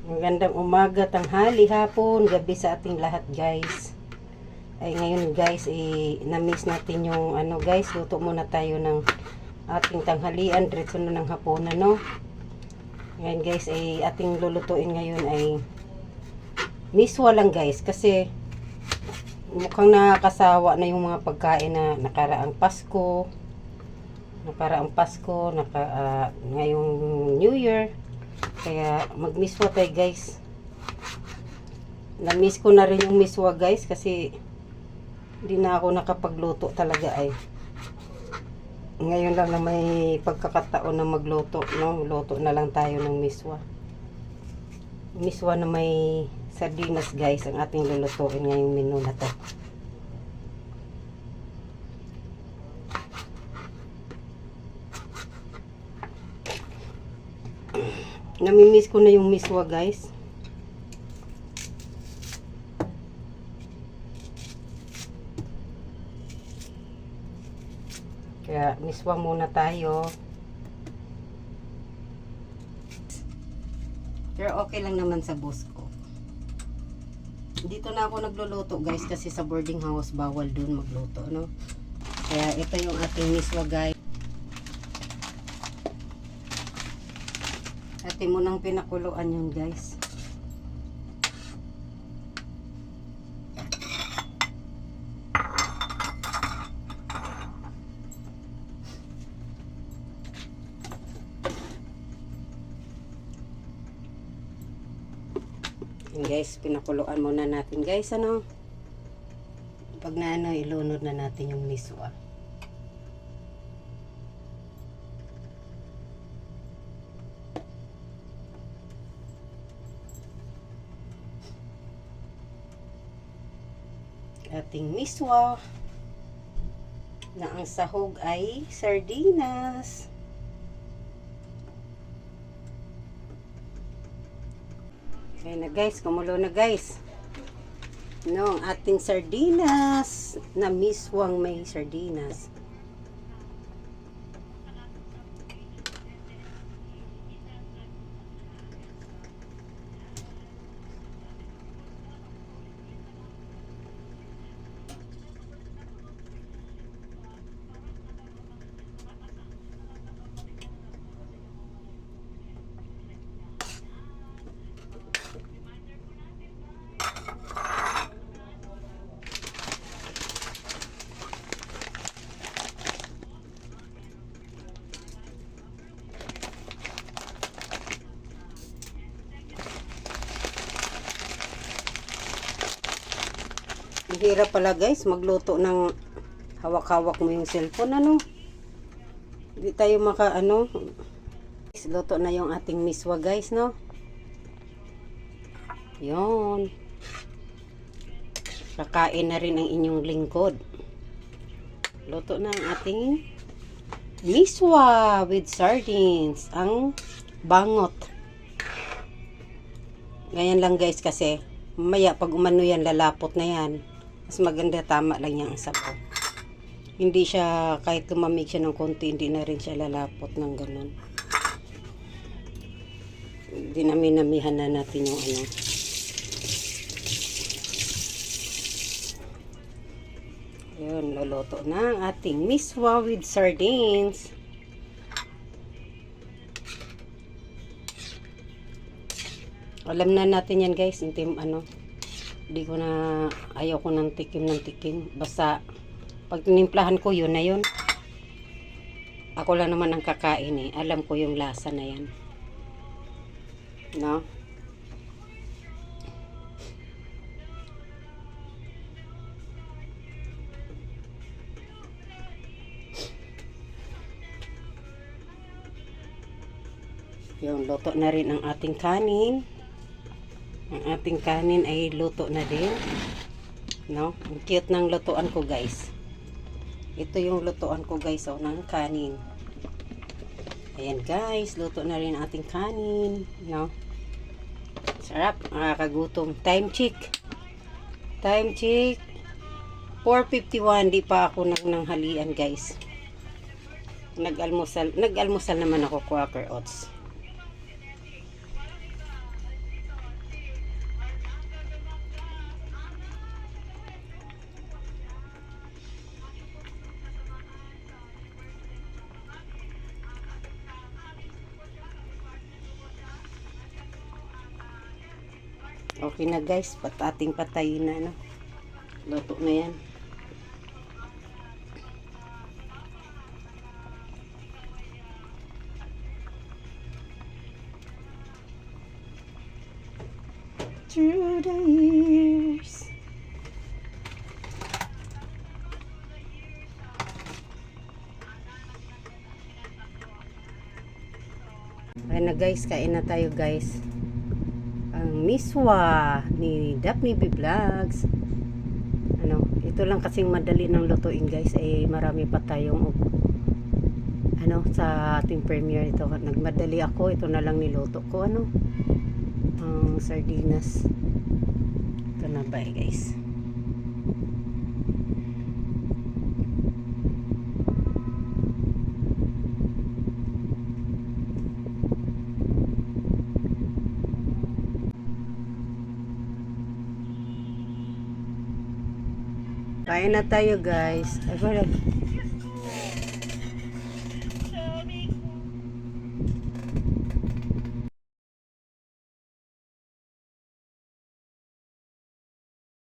Magandang umaga, tanghali, hapon, gabi sa ating lahat guys. Ay ngayon guys, eh, na-miss natin yung ano guys, luto muna tayo ng ating tanghalian, diretso na ng hapon no. Ngayon guys, ay ating lulutuin ngayon ay miswa lang guys kasi mukhang nakakasawa na yung mga pagkain na nakaraang Pasko, nakaraang Pasko, naka, ah, ngayong New Year. Kaya mag-miswa tayo guys. Na-miss ko na rin yung miswa guys kasi hindi na ako nakapagluto talaga ay. Ngayon lang na may pagkakataon na magluto, no? Luto na lang tayo ng miswa. Miswa na may sardinas guys ang ating lulutuin ngayong menu na to. Namimiss ko na yung miswa guys. Kaya miswa muna tayo. Pero okay lang naman sa boss ko. Dito na ako nagluluto guys kasi sa boarding house bawal dun magluto no. Kaya ito yung ating miswa guys. Atin mo nang pinakuluan yun guys. Guys, pinakuluan muna natin guys ano. Pag na ano, ilunod na natin yung miswa. Ating miswa na ang sahog ay sardinas. Okay na guys, kumulo na guys. No, ating sardinas na miswang may sardinas. Ang hirap pala guys, magluto ng hawak-hawak mo yung cellphone ano. Hindi tayo maka ano. Luto na yung ating miswa guys no. Yon. Kakain na rin ang inyong lingkod. Luto na ang ating miswa with sardines. Ang bangot. Ganyan lang guys kasi mamaya pag umano yan lalapot na yan. Mas maganda tama lang yung sabaw. Hindi siya kahit lumamig siya ng konti hindi na rin siya lalapot ng ganun. Dinami-namihan na natin yung ano. Yun, luluto na ang ating miswa with sardines. Alam na natin yan guys, hindi ano, hindi ko na, ayaw ko ng tikim ng tikim. Basta, pag tinimplahan ko yun na yun. Ako lang naman ang kakain eh. Alam ko yung lasa na yan. No? Yung luto na rin ang ating kanin. Ang ating kanin ay luto na din. No? Ang cute ng lutuan ko, guys. Ito yung lutuan ko, guys, oh, ng kanin. Ayan, guys. Luto na rin ating kanin. No? Sarap. Nakakagutom. Time check. Time check. 4.51. Di pa ako nang nanghalian, guys. Nag-almusal. Nag-almusal naman ako, Quaker Oats. Okay na guys, pat ating patayin na no. Luto na yan. Through the years. Ayun na guys, kain na tayo guys. Ang miswa ni Daphne B Vlogs. Ano, ito lang kasing madali ng lutuin guys. Eh, marami pa tayong ano, sa ating premiere ito. Nagmadali ako. Ito na lang niluto ko. Ano, ang sardinas. Ito na ba eh, guys. Kain na tayo guys. Ay.